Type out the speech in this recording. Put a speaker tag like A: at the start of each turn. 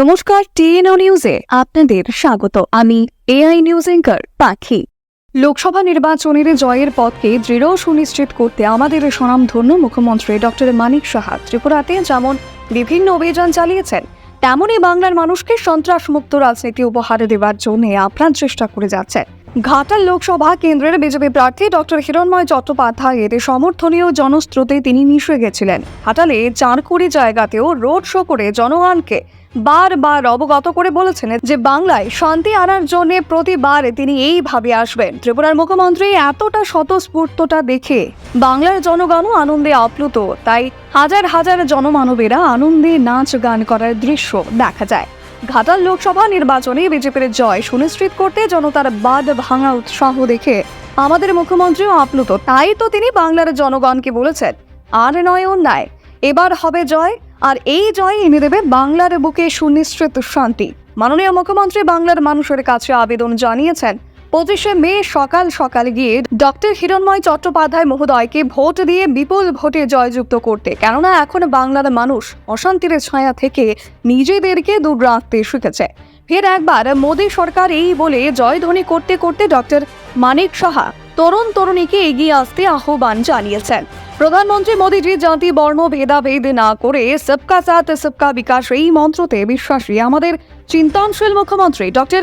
A: নমস্কার, টিএনও নিউজে আপনাদের স্বাগত। আমি এআই নিউজ এঙ্কার পাখি। লোকসভা নির্বাচনের জয়ের পথকে দৃঢ় সুনিশ্চিত করতে আমাদের স্বনামধন্য মুখ্যমন্ত্রী ডক্টর মানিক সাহা ত্রিপুরাতে যেমন বিভিন্ন অভিযান চালিয়েছেন তেমনই বাংলার মানুষকে সন্ত্রাসমুক্ত রাজনীতি উপহার দেওয়ার জন্য আপ্রাণ চেষ্টা করে যাচ্ছেন। ঘাটাল লোকসভা কেন্দ্রের বিজেপি প্রার্থী ডক্টর হিরণময় চট্টোপাধ্যায়ের সমর্থনীয় জনস্রোতে তিনি মিশে গেছিলেন। ঘাটালে চারকুড়ি জায়গাতেও রোড শো করে জনগণকে বারবার অবগত করে বলেছেন যে বাংলায় শান্তি আনার জন্য প্রতিবার তিনি এইভাবে আসবেন। ত্রিপুরার মুখ্যমন্ত্রী এতটা স্বতঃস্ফূর্ততা দেখে বাংলার জনগণও আনন্দে আপ্লুত। তাই হাজার হাজার জনমানবেরা আনন্দে নাচ গান করার দৃশ্য দেখা যায়। ঘাটাল লোকসভা নির্বাচনে বিজেপির জয় সুনিশ্চিত করতে জনতার বাদ ভাঙা উৎসাহ দেখে আমাদের মুখ্যমন্ত্রীও আপ্লুত। তাই তো তিনি বাংলার জনগণকে বলেছেন, আর নয় অন্যায়। এবার হবে জয়, আর এই জয় এনে দেবে বাংলার বুকে সুনিশ্চিত শান্তি। মাননীয় মুখ্যমন্ত্রী বাংলার মানুষের কাছে আবেদন জানিয়েছেন পঁচিশে মে সকাল সকাল গিয়ে ডক্টর হিরণময় চট্টোপাধ্যায় মহোদয়কে ভোট দিয়ে বিপুল ভোটে জয়যুক্ত করতে। কেননা এখন বাংলার মানুষ অশান্তির ছায়া থেকে নিজেদেরকে দূর রাখতে শিখেছে ফের একবার মোদী সরকার এই বলে জয়ধ্বনি করতে করতে ডক্টর মানিক সাহা তরুণ তরুণীকে এগিয়ে আসতে আহ্বান জানিয়েছেন। প্রধানমন্ত্রী মোদীজি জাতি, বর্ণ, ভেদাভেদ না করে সবকা সাথ, সবকা বিকাশ এই মন্ত্রতে বিশ্বাসী। আমাদের চিন্তনশীল মুখ্যমন্ত্রী ডক্টর